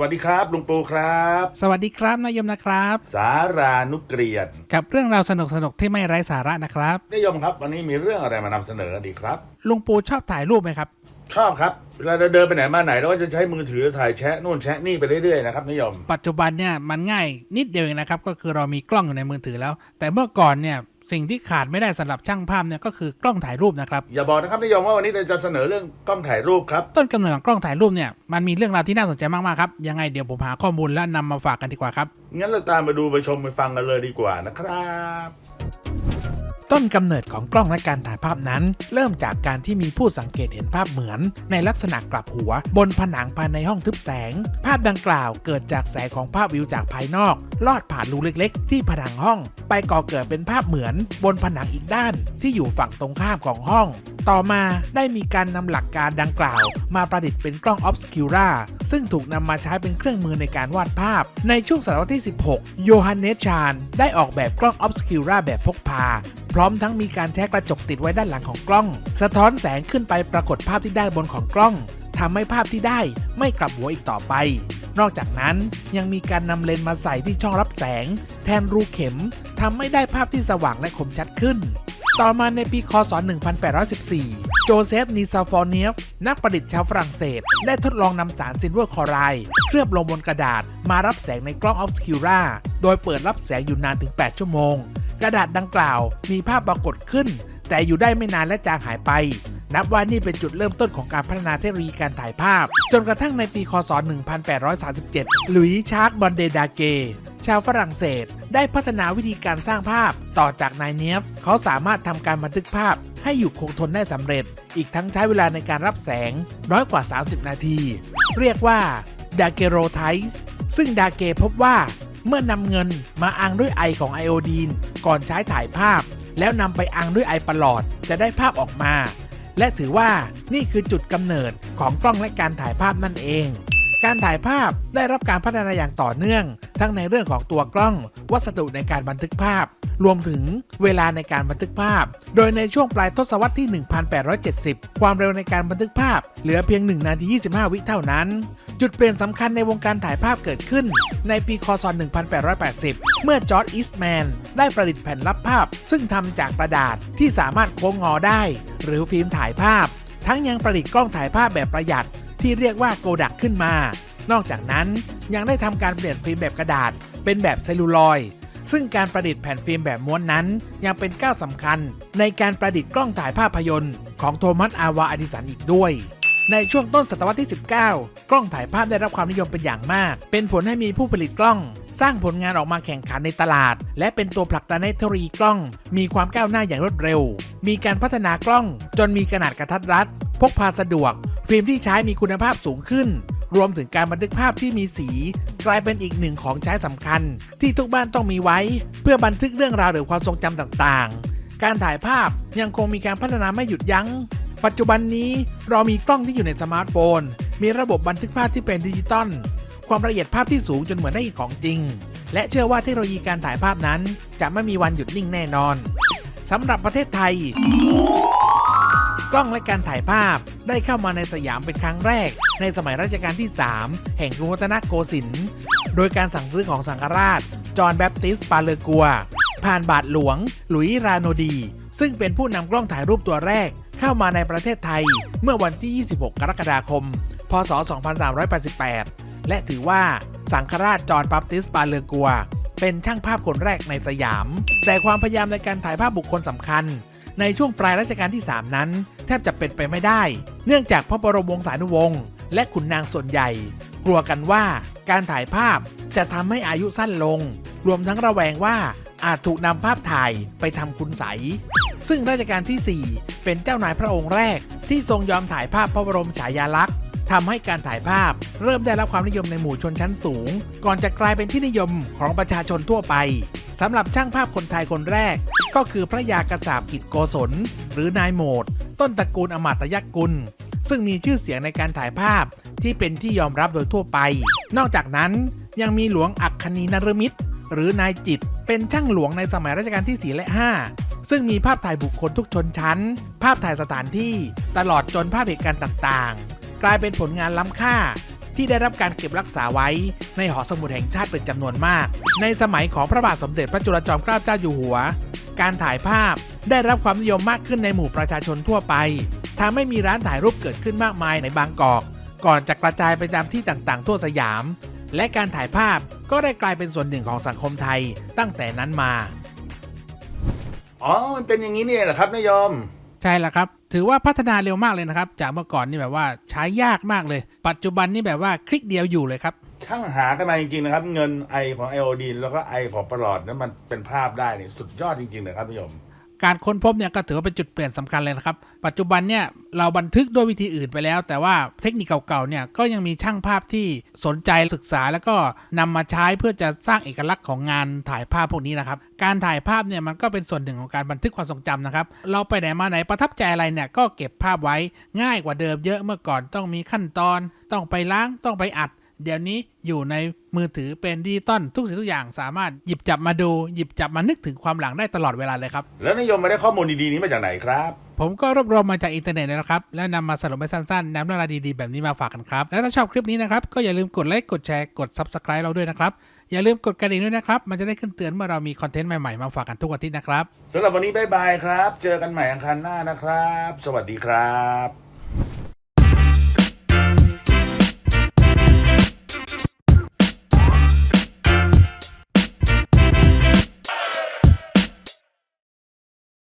วัสดีครับลุงปูครับ สวัสดีครับนายยมนะครับ สารานุเกลียนกับเรื่องราวสนุกสนุกๆที่ไม่ไร้สาระนะครับนิยมครับ วันนี้มีเรื่องอะไรมานำเสนอดีครับลุงปูชอบถ่ายรูปไหมครับ ชอบครับเวลาเราเดินไปไหนมาไหนเราก็จะใช้มือถือถ่ายแชะนู่นแชะนี่ไปเรื่อยๆนะครับนิยมปัจจุบันเนี่ยมันง่ายนิดเดียวเองนะครับก็คือเรามีกล้องอยู่ในมือถือแล้ว แต่เมื่อก่อนเนี่ย สิ่งที่ขาดไม่ได้สำหรับช่างภาพเนี่ยก็คือกล้องถ่ายรูปนะครับ อย่าบอกนะครับนิยมว่าวันนี้เราจะเสนอเรื่องกล้องถ่ายรูปครับ ต้นกำเนิดของกล้องถ่ายรูปเนี่ยมันมีเรื่องราวที่น่าสนใจมากๆครับ ยังไงเดี๋ยวผมหาข้อมูลและนำมาฝากกันดีกว่าครับ งั้นเราตามมาดูไปชมไปฟังกันเลยดีกว่านะครับ ต้นกำเนิดของกล้องและการถ่ายภาพนั้น เริ่มจากการที่มีผู้สังเกตเห็นภาพเหมือน ในลักษณะกลับหัว บนผนังภายในห้องทึบแสง ภาพดังกล่าวเกิดจากแสงของภาพวิวจากภายนอก ลอดผ่านรูเล็กๆ ที่ผนังห้อง ไปก่อเกิดเป็นภาพเหมือน บนผนังอีกด้าน ที่อยู่ฝั่งตรงข้ามของห้อง ต่อมาได้มีการนำหลักการดังกล่าว มาประดิษฐ์เป็นกล้อง Obscura ซึ่งถูกนำมาใช้เป็นเครื่องมือในการวาดภาพ ในช่วงศตวรรษที่ 16 โยฮันเนสชานได้ออกแบบกล้อง Obscura แบบพกพา พร้อมทั้งมีการแช้กระจกติดไว้ด้านหลังของกล้อง สะท้อนแสงขึ้นไปปรากฏภาพที่ด้านบนของกล้องทำให้ภาพที่ได้ไม่กลับหัวอีกต่อไป นอกจากนั้นยังมีการนำเลนส์มาใส่ที่ช่องรับแสง แทนรูเข็มทำให้ได้ภาพที่สว่างและคมชัดขึ้น ต่อมาในปีคศ 1814 โจเซฟ นีซาฟอร์เนียฟ นักประดิษฐ์ชาวฝรั่งเศส ได้ทดลองนำสารซิลเวอร์คอไรด์เคลือบลงบนกระดาษมารับแสงในกล้องออฟสคิวราโดยเปิดรับแสงอยู่นานถึง 8 ชั่วโมง กระดาษดังกล่าวมีภาพปรากฏขึ้น แต่อยู่ได้ไม่นานและจางหายไป นับว่านี่เป็นจุดเริ่มต้นของการพัฒนาเทคโนโลยีการถ่ายภาพ จนกระทั่งในปีคศ 1837 หลุยส์ชาร์กบอนเดดาเก ชาวฝรั่งเศส ได้พัฒนาวิธีการสร้างภาพ ต่อจากนายเนียฟเขาสามารถทำการบันทึกภาพให้อยู่คงทนได้สำเร็จ อีกทั้งใช้เวลาในการรับแสงน้อยกว่า 30 นาที เรียกว่าดาเกโรไทส์ซึ่งดาเกพบว่าเมื่อนำเงินมาอังด้วยไอของไอโอดีน ก่อนใช้ถ่ายภาพ แล้วนำไปอังด้วยไอประหลอดจะได้ภาพออกมา และถือว่านี่คือจุดกำเนิดของกล้องและการถ่ายภาพนั่นเอง การถ่ายภาพได้รับการพัฒนาอย่างต่อเนื่อง ทั้งในเรื่องของตัวกล้อง วัสดุในการบันทึกภาพ รวมถึงเวลาในการบันทึกภาพ โดยในช่วงปลายทศวรรษที่ 1870 ความเร็วในการบันทึกภาพ เหลือเพียง 1 นาที 25 วิเท่านั้น จุดเปลี่ยนสำคัญในวงการถ่ายภาพเกิดขึ้น ในปีคศ 1880 เมื่อจอร์ดอีสแมนได้ประดิษฐ์แผ่นรับภาพ ซึ่งทำจากกระดาษที่สามารถโค้งงอได้ หรือฟิล์มถ่ายภาพ ทั้งยังประดิษฐ์กล้องถ่ายภาพแบบประหยัด ที่เรียกว่าโกดักขึ้นมา นอกจากนั้นยังได้ทำการเปลี่ยนฟิล์มแบบกระดาษ เป็นแบบเซลลูลอย ซึ่งการประดิษฐ์แผ่นฟิล์มแบบม้วนนั้น ยังเป็นก้าวสำคัญ ในการประดิษฐ์กล้องถ่ายภาพยนตร์ ของโทมัสอาวาอดิสันอีกด้วยในช่วงต้นศตวรรษที่ 19 กล้องถ่ายภาพได้รับความนิยมเป็นอย่างมาก เป็นผลให้มีผู้ผลิตกล้อง สร้างผลงานออกมาแข่งขันในตลาด และเป็นตัวผลักดันให้เทคโนโลยีกล้อง มีความก้าวหน้าอย่างรวดเร็ว มีการพัฒนากล้อง จนมีขนาดกระทัดรัด พกพาสะดวก ฟิล์มที่ใช้มีคุณภาพสูงขึ้น รวมถึงการบันทึกภาพที่มีสี กลายเป็นอีกหนึ่งของใช้สำคัญ ที่ทุกบ้านต้องมีไว้ เพื่อบันทึกเรื่องราวหรือความทรงจำต่างๆ การถ่ายภาพยังคงมีการพัฒนาไม่หยุดยัง้ง ปัจจุบันนี้เรามีกล้องที่อยู่ในสมาร์ทโฟน มีระบบบันทึกภาพที่เป็นดิจิตอลความละเอียดภาพที่สูงจนเหมือนได้เห็นของจริง และเชื่อว่าเทคโนโลยีการถ่ายภาพนั้น จะไม่มีวันหยุดนิ่งแน่นอนสำหรับประเทศไทย กล้องและการถ่ายภาพได้เข้ามาในสยามเป็นครั้งแรก ในสมัยรัชกาลที่ 3 แห่งกรุงรัตนโกสินทร์โดยการสั่งซื้อของสังฆราช จอห์นแบปติสต์ปาเลกัว ผ่านบาทหลวง หลุยราโนดี ซึ่งเป็นผู้นำกล้องถ่ายรูปตัวแรกเข้ามาในประเทศไทยเมื่อวันที่ 26 กรกฎาคม พศ 2388 และถือว่าสังฆราชจอห์นแบปติสต์ปาเลกัว เป็นช่างภาพคนแรกในสยาม แต่ความพยายามในการถ่ายภาพบุคคลสำคัญ ในช่วงปลายรัชกาลที่ 3 นั้น แทบจะเป็นไปไม่ได้ เนื่องจากพระบรมวงศานุวงศ์ และขุนนางส่วนใหญ่ กลัวกันว่าการถ่ายภาพจะทำให้อายุสั้นลง รวมทั้งระแวงว่าอาจถูกนำภาพถ่ายไปทำคุณใสยซึ่งรัชกาลที่ 4 เป็นเจ้านายพระองค์แรก ที่ทรงยอมถ่ายภาพพระบรมฉายาลักษณ์ทำให้การถ่ายภาพเริ่มได้รับความนิยมในหมู่ชนชั้นสูง ก่อนจะกลายเป็นที่นิยมของประชาชนทั่วไปสำหรับช่างภาพคนไทยคนแรก ก็คือพระยากษาบกิจโกศล หรือนายโหมด ต้นตระกูลอมาตยกุล ซึ่งมีชื่อเสียงในการถ่ายภาพที่เป็นที่ยอมรับโดยทั่วไป นอกจากนั้นยังมีหลวงอัคคณีนรมิตร หรือนายจิต เป็นช่างหลวงในสมัยรัชกาลที่ 4 และ 5 ซึ่งมีภาพถ่ายบุคคลทุกชนชั้น ภาพถ่ายสถานที่ตลอดจนภาพเหตุการณ์ต่างๆ กลายเป็นผลงานล้ำค่าที่ได้รับการเก็บรักษาไว้ในหอสมุดแห่งชาติเป็นจำนวนมาก ในสมัยของพระบาทสมเด็จพระจุลจอมเกล้าเจ้าอยู่หัว การถ่ายภาพได้รับความนิยมมากขึ้นในหมู่ประชาชนทั่วไป ทำให้มีร้านถ่ายรูปเกิดขึ้นมากมายในบางกอก ก่อนจะกระจายไปตามที่ต่างๆ ทั่วสยาม และการถ่ายภาพก็ได้กลายเป็นส่วนหนึ่งของสังคมไทยตั้งแต่นั้นมา อ๋อ มันเป็นอย่างนี้นี่เองเหรอครับนายยมใช่แล้วครับ ถือว่าพัฒนาเร็วมากเลยนะครับ จากเมื่อก่อนนี่แบบว่าใช้ยากมากเลย ปัจจุบันนี่แบบว่าคลิกเดียวอยู่เลยครับช่างหากันมาจริงๆนะครับ เงินไอของไอโอดีนแล้วก็ไอของประหลอดนั้นมันเป็นภาพได้นี่สุดยอดจริงๆเลยครับนายยม การค้นพบเนี่ยก็ถือว่าเป็นจุดเปลี่ยนสำคัญเลยนะครับ ปัจจุบันเนี่ยเราบันทึกด้วยวิธีอื่นไปแล้ว แต่ว่าเทคนิคเก่าๆเนี่ยก็ยังมีช่างภาพที่สนใจศึกษา แล้วก็นำมาใช้เพื่อจะสร้างเอกลักษณ์ของงานถ่ายภาพพวกนี้นะครับ การถ่ายภาพเนี่ยมันก็เป็นส่วนหนึ่งของการบันทึกความทรงจำนะครับ เราไปไหนมาไหนประทับใจอะไรเนี่ยก็เก็บภาพไว้ง่ายกว่าเดิมเยอะเมื่อก่อนต้องมีขั้นตอน ต้องไปล้างต้องไปอัด เดี๋ยวนี้อยู่ในมือถือเป็นดิจิตอลทุกสิ่งทุกอย่างสามารถหยิบจับมาดูหยิบจับมานึกถึงความหลังได้ตลอดเวลาเลยครับ แล้วนายยมมาได้ข้อมูลดีๆนี้มาจากไหนครับ ผมก็รวบรวมมาจากอินเทอร์เน็ตนะครับ แล้วนำมาสรุปไว้สั้นๆนำเรื่องราวดีๆแบบนี้มาฝากกันครับ แล้วถ้าชอบคลิปนี้นะครับ ก็อย่าลืมกดไลค์กดแชร์กด Subscribe เราด้วยนะครับอย่าลืมกดกระดิ่งด้วยนะครับ มันจะได้ขึ้นเตือนเมื่อเรามีคอนเทนต์ใหม่ๆ มาฝากกันทุกอาทิตย์นะครับสำหรับวันนี้บ๊ายบายครับ เจอกันใหม่อังคารหน้านะครับ สวัสดีครับ